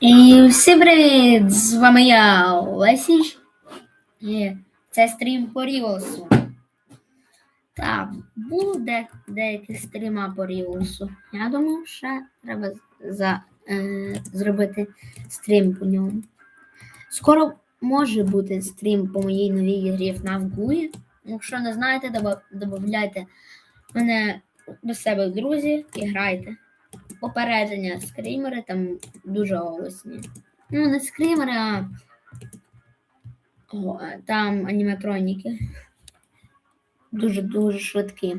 І всім привіт! З вами я, Лесіч. І це стрім по Ріосу. Так, буде деякі стріма по Ріосу. Я думаю, ще треба за, е, зробити стрім по ньому. Скоро може бути стрім по моїй новій грі FNAF GUI. Якщо не знаєте, додавайте мене до себе в друзі і грайте. Попередження скрімери там дуже голосні. Ну, не скрімери, а О, там аніматроніки. Дуже-дуже швидкі.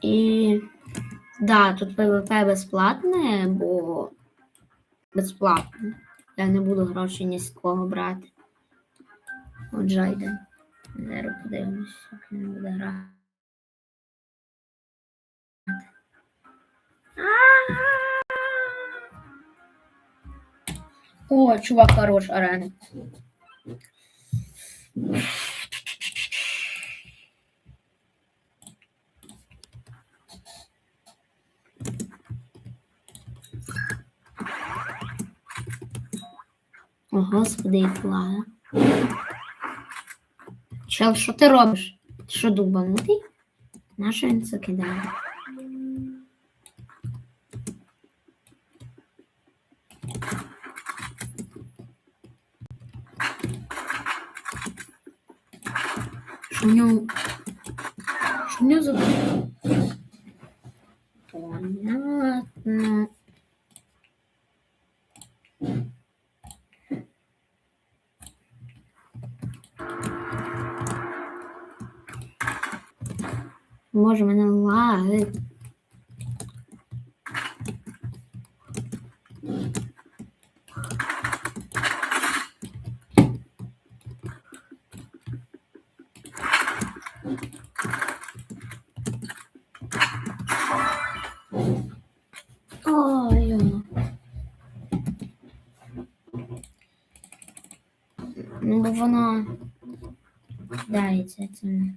І да, тут ПВП безплатне, бо безплатне. Я не буду грошей ні з кого брати. От Джайден. Зараз подивимось, як він буде грати. О, чувак, хорош, арена. О, господи, і плага. Чел, що ти робиш? Що дубанутий? Нащо він це? Нього? Що в нього за... Понятно. Може, мене лаги. Ой. Ну, бо воно кидається цим.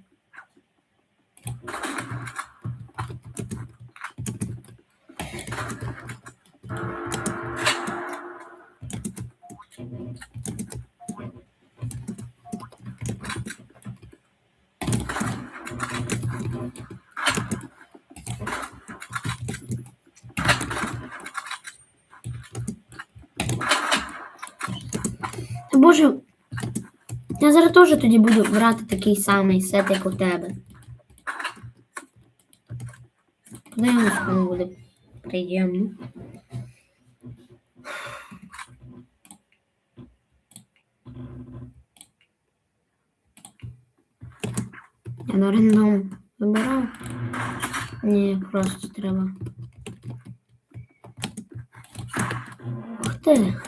Боже, я зараз теж тоді буду брати такий самий сет, як у тебе. Подивимось, кому буде приємно. Я на рандом вибирав. Ні, просто треба. Ух ти.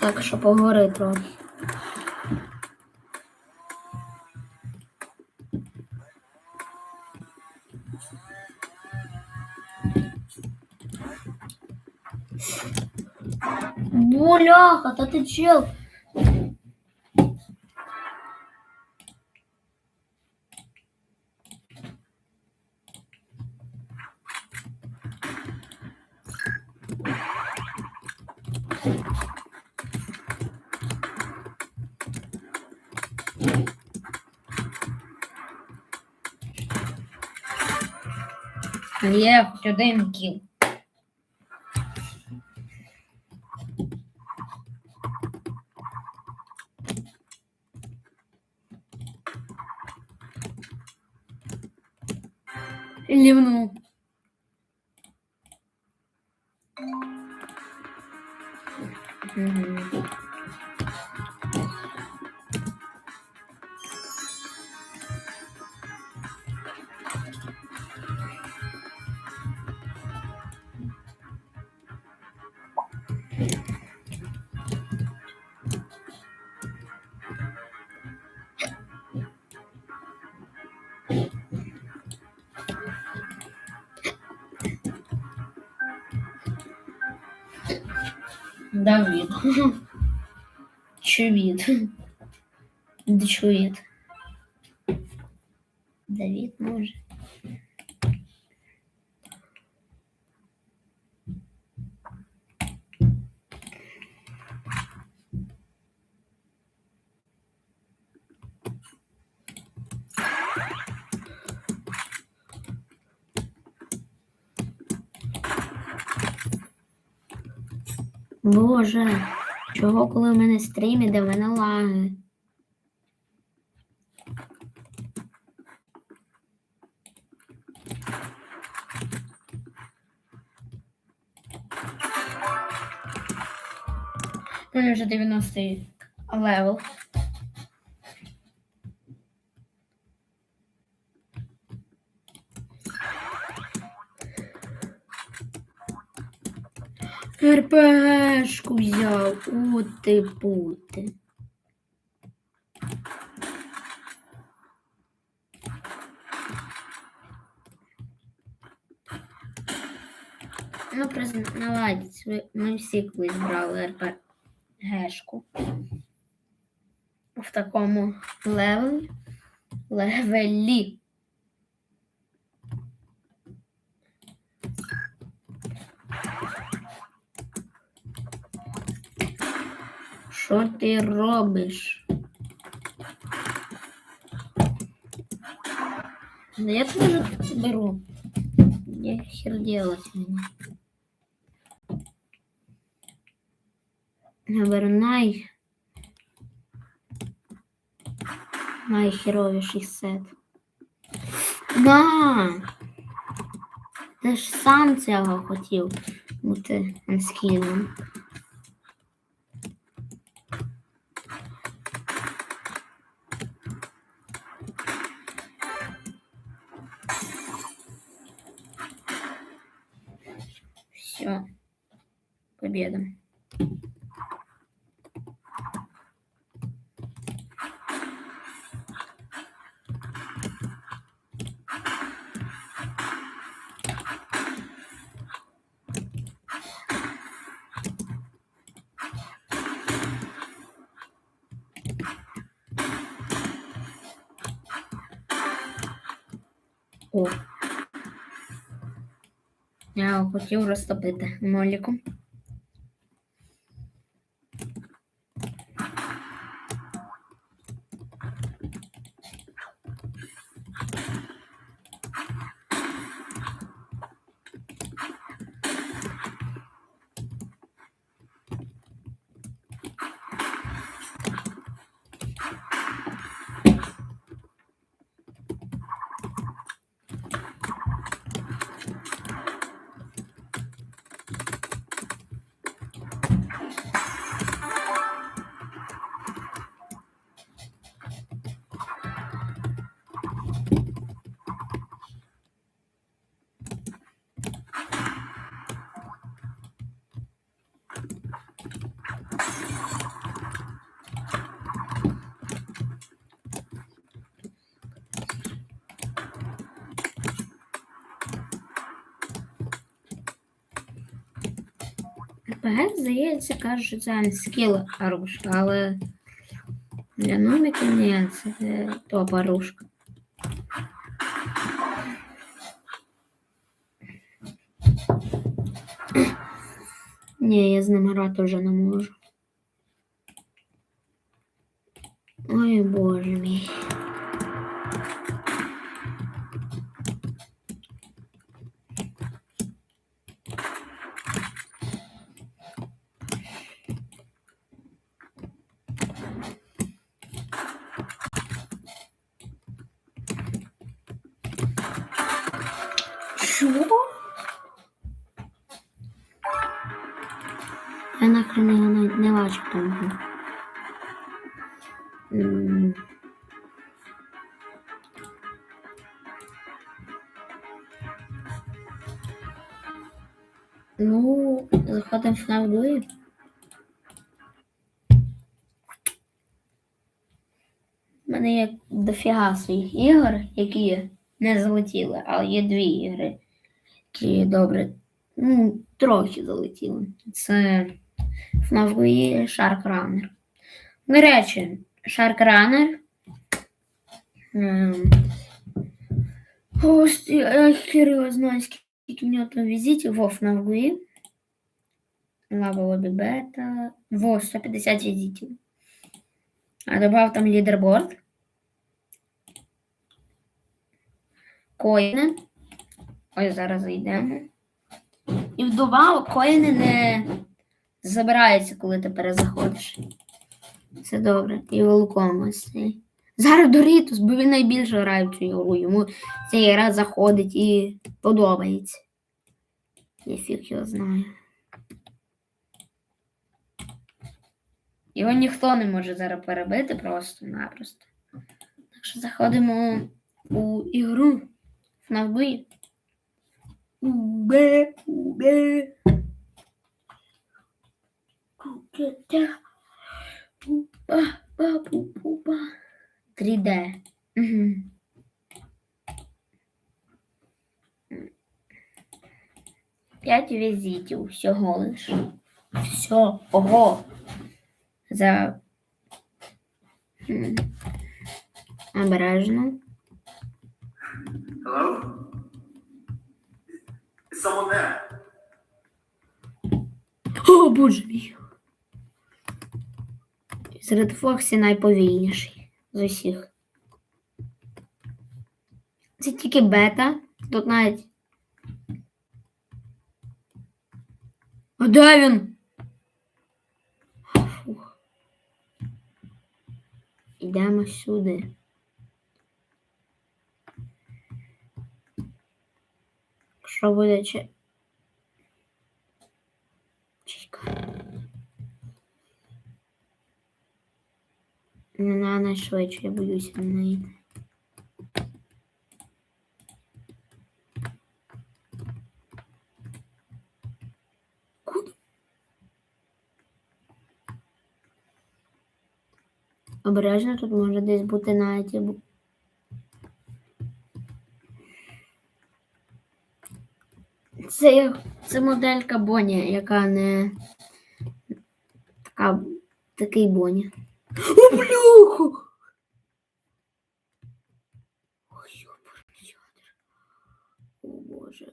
Так, що поговори трохи. Буляха, та ти чел. Є хоч один кіл. Лівнув. Мгм. Давид. Чувид. Дчувид. Давид може. Боже, чого коли в мене стрім іде, в мене лаги? Мене вже 90 левел. РПГшку взяв. О, ти пути. Ну, признавайтесь, ми всі колись брали РПГшку. В такому левелі. Левелі. Що ти робиш? Да я тоже беру. Не хер делать мне. Я най... найхеровіший сет. На! Ти ж сам цього хотів бути анскілом. Все. Победа. О. Я хотів розтопити моліком. РПГ, здається, кажуть, це скіл оружка, але для номіків ні, це топ оружка. Ні, я з ним грати вже не можу. Ой, боже мій. Що? Я нахрен його навіть не бачу там. Ну, заходимо в навдує. У мене є дофіга своїх ігор, які не залетіли, але є дві ігри, добре, ну, трохи залетіли. Це FNAF і Runner. До речі, Runner. ем, Ось я знаю, скільки в нього там візитів в FNAF GUI. Лава лобі бета. Во, 150 візитів. А добав там лідерборд. Коїни. Ось зараз зайдемо. І вдобавок коїни не забирається, коли ти перезаходиш. Все добре. І волком ось цей. Зараз Дорітус, бо він найбільше грає в цю ігру. Йому ця гра заходить і подобається. Я фіг його знаю. Його ніхто не може зараз перебити просто-напросто. Так що заходимо у ігру. FNAF Убе, убе. Кукета. Пупа, папу, пупа. 3D. Угу. П'ять візитів всього лиш. Всього. За. Обережно. Hello? There? О, боже мій. Серед Фоксі найповільніший з усіх. Це тільки бета. Тут навіть. А де він? Фух. Йдемо сюди. Що буде. Не на найшвидше, я боюся на неї. Обережно тут може десь бути навіть. і бу- Це, це моделька Боні, яка не така, такий Боні. О, блюху! Ой. О, боже.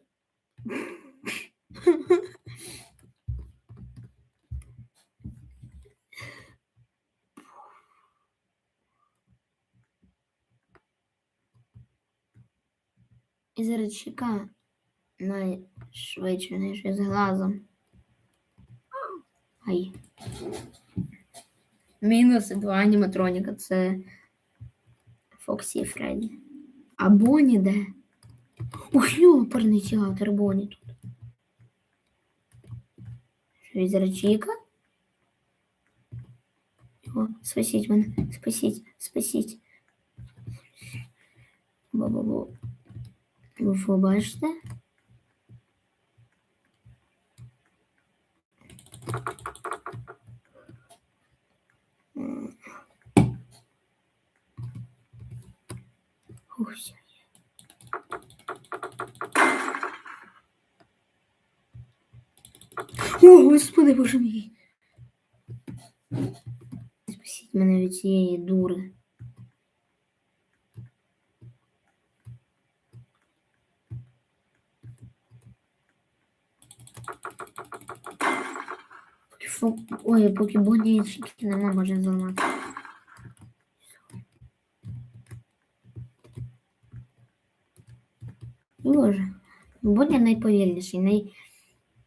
І зараз чека найшвидше, ніж із глазом. Ай. Мінус два аніматроніка це Фоксі і Фредді. А Бонні де? Ух, ёперний театр Бонні тут. Що із речіка? О, спасіть мене, спасіть, спасіть. Бу-бу-бу. Ви що, бачите? Всё. О, господи, боже мій. Спасіть мене від цієї дури. Поки фо- Ой, поки Бонні нема, може зламати. Боже, Бонні найповільніший, най...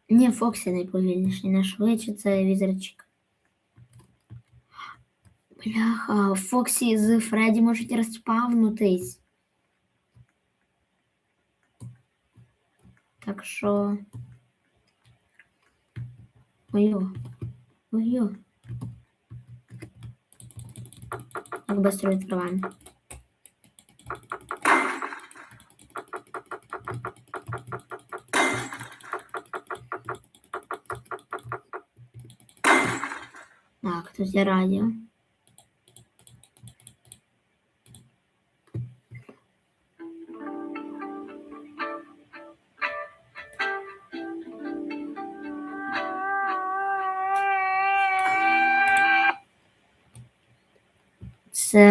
Ні, Фоксі найповільніший, найшвидше це візерчик. Бляха, Фоксі з Фредді можуть розпавнутись. Так що. Ой-о. Ой-о. Как быстро открываем. Так, тут є радіо.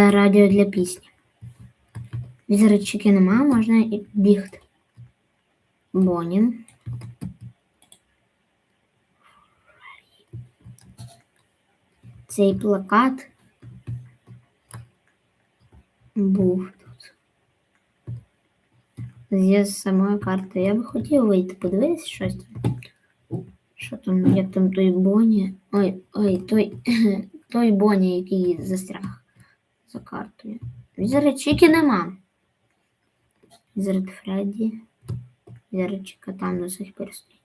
радіо для пісні. Візерчики нема, можна і бігти. Бонін. Цей плакат був тут. Зі самої карти. Я би хотів вийти, подивитися щось там. Що там, як там той Боні? Ой, ой, той, той Боні, який застряг за картою. Візерчики нема. Візерт Фредді. Візерчика там до сих пір стоїть.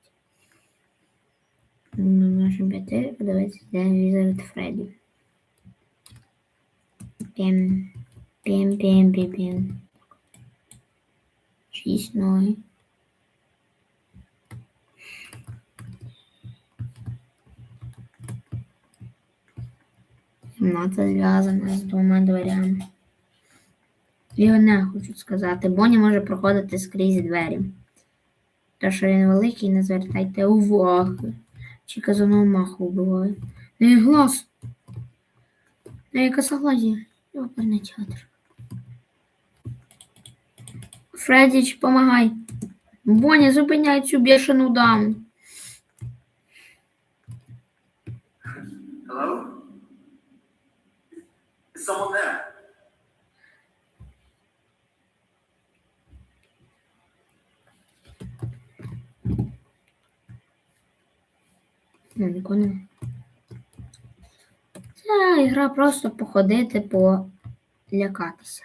Ми можемо піти, подивитися, де Візерт Фредді. Пім, пім, пім, пім, пім. Шість ноги. Кімната зв'язана з двома дверями. І одне хочу сказати, Боні може проходити скрізь двері. Та що він великий, не звертайте уваги. Чи казаного маху вбиває. Не глаз. Не яка согласія. Оперний театр. Фредіч, помагай. Боні, зупиняй цю бешену даму. Hello? There? Ну. Ця ігра просто походити, полякатися.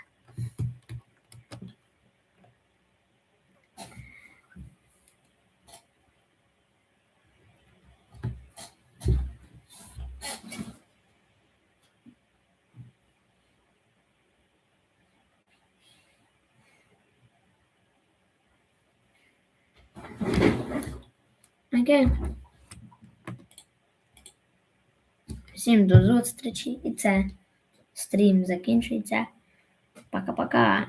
Окей. Всім до зустрічі. І це стрім закінчується. Пока-пока.